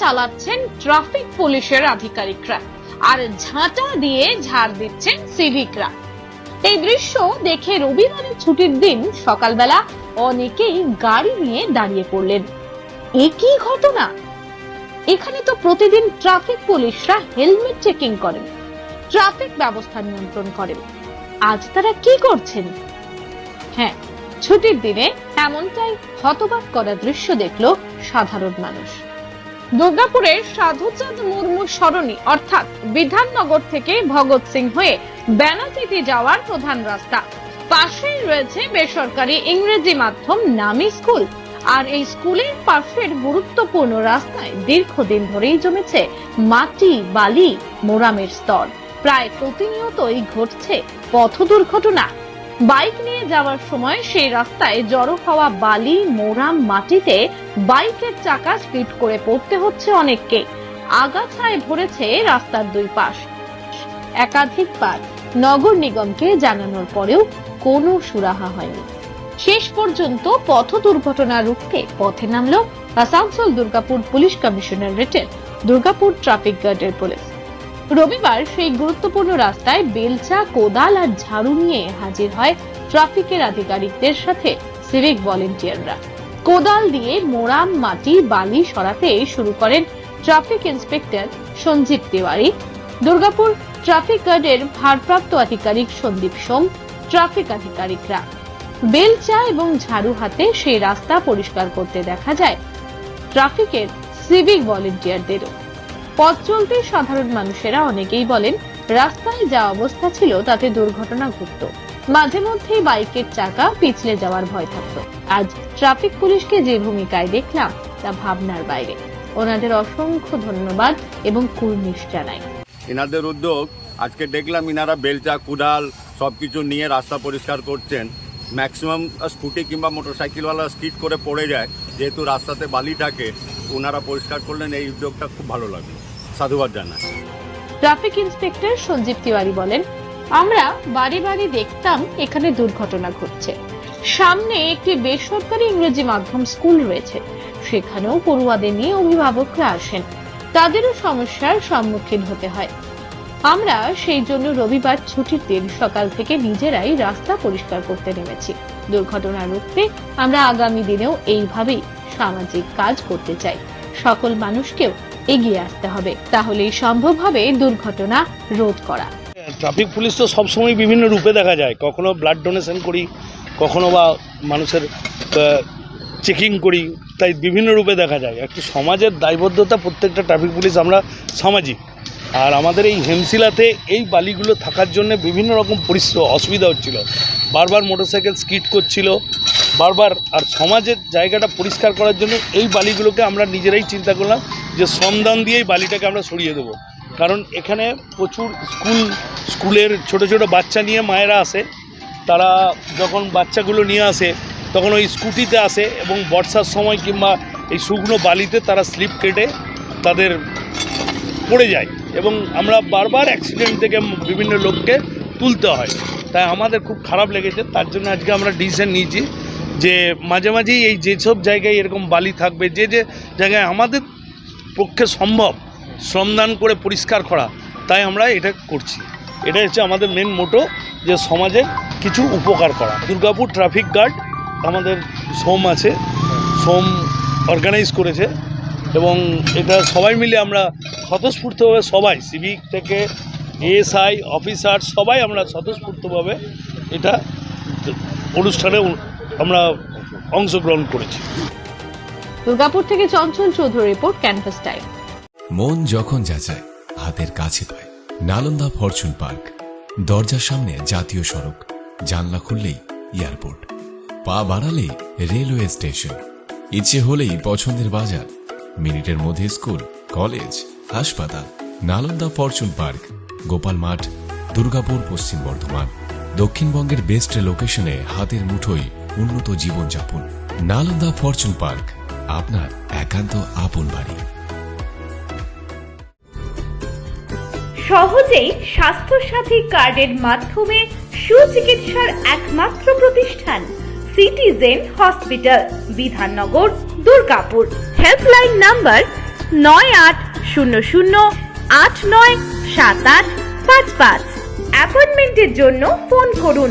চালাচ্ছেন ট্রাফিক পুলিশের আধিকারিকরা আর ঝাঁটা দিয়ে ঝাড় দিচ্ছেন সিভিকরা। এই দৃশ্য দেখে রবিবারের ছুটির দিন সকালবেলা অনেকেই গাড়ি নিয়ে দাঁড়িয়ে পড়লেন। এ কি ঘটনা? এখানে তো প্রতিদিন ট্রাফিক পুলিশরা হেলমেট চেকিং করেন, ট্রাফিক ব্যবস্থা নিয়ন্ত্রণ করেন। আজ তারা কি করছেন? হ্যাঁ ছুটির দিনে এমনটাই হতবাক করা দৃশ্য দেখল সাধারণ মানুষ। দুর্গাপুরের সাধুচাঁদ মুর্মু সরণি, অর্থাৎ বিধাননগর থেকে ভগৎ সিং হয়ে বেনাচিতে যাওয়ার প্রধান রাস্তা। পাশেই রয়েছে বেসরকারি ইংরেজি মাধ্যম নামি স্কুল। আর এই স্কুলের পাশের গুরুত্বপূর্ণ রাস্তায় দীর্ঘদিন ধরেই জমেছে মাটি, বালি, মোরামের স্তর। প্রায় প্রতিনিয়তই ঘটছে পথ দুর্ঘটনা বাইক নিয়ে যাওয়ার সময় সেই রাস্তায় জড়ো হওয়া বালি, মোরাম মাটিতে বাইকের চাকা স্লিপ করে পড়তে হচ্ছে অনেককে। আগাছায় ভরেছে রাস্তার দুই পাশ। একাধিকবার নগর নিগমকে জানানোর পরেও কোনো সুরাহা হয়নি। শেষ পর্যন্ত পথ দুর্ঘটনা রুখতে পথে নামল আসানসোল দুর্গাপুর পুলিশ কমিশনারেটের দুর্গাপুর ট্রাফিক গার্ডের পুলিশ। রবিবার সেই গুরুত্বপূর্ণ রাস্তায় বেলচা, কোদাল আর ঝাড়ু নিয়ে হাজির হয় ট্রাফিকের আধিকারিকদের সাথে সিভিক ভলেন্টিয়াররা। কোদাল দিয়ে মোরাম মাটি, বালি সরাতে শুরু করেন traffic inspector Sanjeev Tiwari. Durgapur traffic গার্ডের ভারপ্রাপ্ত আধিকারিক সন্দীপ সোম, ট্রাফিক আধিকারিকরা। বেলচা এবং ঝাড়ু হাতে সেই রাস্তা পরিষ্কার করতে দেখা যায় ট্রাফিকের সিভিক ভলেন্টিয়ারদেরও। পথ চলতে সাধারণ মানুষেরা অনেকেই বলেন, রাস্তায় যা অবস্থা ছিল তাতে দুর্ঘটনা ঘটতো। মাঝে মধ্যেই বাইকের চাকা পিছলে যাওয়ার ভয় থাকতো। আজ ট্রাফিক পুলিশকে যে ভূমিকায় দেখলাম, তা ভাবনার বাইরে। ওনাদের অসংখ্য ধন্যবাদ এবং কুর্নিশ জানাই। এনাদের উদ্যোগ, আজকে দেখলাম ইনারা বেলচা কুদাল সব কিছু নিয়ে রাস্তা পরিষ্কার করছেন। ম্যাক্সিমাম স্কুটি কিংবা মোটরসাইকেলওয়ালা স্কিড করে পড়ে যায়, যেহেতু রাস্তাতে বালি থাকে, ওনারা পরিষ্কার করলেন, এই উদ্যোগটা খুব ভালো লাগল। সাধুবাদ জানায় ট্রাফিক ইন্সপেক্টর সঞ্জীব তিওয়ারি বলেন, আমরা বাড়ি বাড়ি দেখতাম এখানে দুর্ঘটনা ঘটছে। সামনে একটি বেসরকারি ইংরেজি মাধ্যম স্কুল রয়েছে। সেখানেও পড়ুয়াদের নিয়ে অভিভাবকরা আসেন। তাদেরও সমস্যার সম্মুখীন হতে হয়। আমরা সেই জন্য রবিবার ছুটির দিন সকাল থেকে নিজেরাই রাস্তা পরিষ্কার করতে নেমেছি। দুর্ঘটনা রুখতে আমরা আগামী দিনেও এইভাবেই সামাজিক কাজ করতে চাই। সকল মানুষকেও এগিয়ে আসতে হবে। তাহলেই সম্ভব হবে দুর্ঘটনা রোধ করা। ট্রাফিক পুলিশ তো সবসময় বিভিন্ন রূপে দেখা যায়। কখনো ব্লাড ডোনেশন করি, কখনো বা মানুষের চেকিং করি, তাই বিভিন্ন রূপে দেখা যায়। একটি সমাজের দায়বদ্ধতা প্রত্যেকটা ট্রাফিক পুলিশ আমরা সামাজিক। আর আমাদের এই হেমশিলাতে এই বালিগুলো থাকার জন্য বিভিন্ন রকম পরিস্থিতি অসুবিধা হচ্ছিল। বারবার মোটরসাইকেল স্কিট করছিল। বারবার আর সমাজের জায়গাটা পরিষ্কার করার জন্য এই বালিগুলোকে আমরা নিজেরাই চিন্তা করলাম যে শ্রমদান দিয়েই বালিটাকে আমরা সরিয়ে দেবো। কারণ এখানে প্রচুর স্কুল, স্কুলের ছোট ছোট বাচ্চা নিয়ে মায়েরা আসে। তারা যখন বাচ্চাগুলো নিয়ে আসে, তখন ওই স্কুটিতে আসে এবং বর্ষার সময় কিংবা এই শুকনো বালিতে তারা স্লিপ কেটে তাদের পড়ে যায় এবং আমরা বারবার অ্যাক্সিডেন্ট থেকে বিভিন্ন লোককে তুলতে হয়। তাই আমাদের খুব খারাপ লেগেছে, তার জন্য আজকে আমরা ডিসিশন নিয়েছি যে মাঝে মাঝেই এই যেসব জায়গায় এরকম বালি থাকবে, যে যে জায়গায় আমাদের পক্ষে সম্ভব শ্রমদান করে পরিষ্কার করা, তাই আমরা এটা করছি। এটা হচ্ছে আমাদের মেন মোটো যে সমাজের কিছু উপকার করা। দুর্গাপুর ট্রাফিক গার্ড আমাদের সোম আছে, সোম অর্গানাইজ করেছে এবং এটা সবাই মিলে আমরা স্বতঃস্ফূর্তভাবে সবাই সিভিক থেকে এএসআই অফিসার সবাই আমরা স্বতঃস্ফূর্তভাবে এটা অনুষ্ঠানে আমরা অংশগ্রহণ করেছি। দুর্গাপুর থেকে Chanchal Chowdhury report canvas time. মন যখন যাচায় হাতের কাছে পায়। Nalanda Fortune Park. দরজার সামনে জাতীয় সড়ক। জানলা খুললেই এয়ারপোর্ট। পা বাড়ালেই রেলওয়ে স্টেশন। ইচ্ছে হলেই পছন্দের বাজার। মিনিটের মধ্যে স্কুল কলেজ হাসপাতাল। Nalanda Fortune park. গোপাল মাঠ দুর্গাপুর পশ্চিম বর্ধমান। দক্ষিণবঙ্গের বেস্ট লোকেশনে হাতের মুঠোয় উন্নত জীবনযাপন। নালন্দা ফরচুন পার্ক, আপনার একান্ত আপন বাড়ি। সহজেই স্বাস্থ্যসাথী কার্ডের মাধ্যমে সুচিকিৎসার একমাত্র প্রতিষ্ঠান, citizen hospital, Bidhannagar, Durgapur. Helpline number নয় আট শূন্য শূন্য আট নয় সাত আট পাঁচ পাঁচ। অ্যাপয়েন্টমেন্টের জন্য ফোন করুন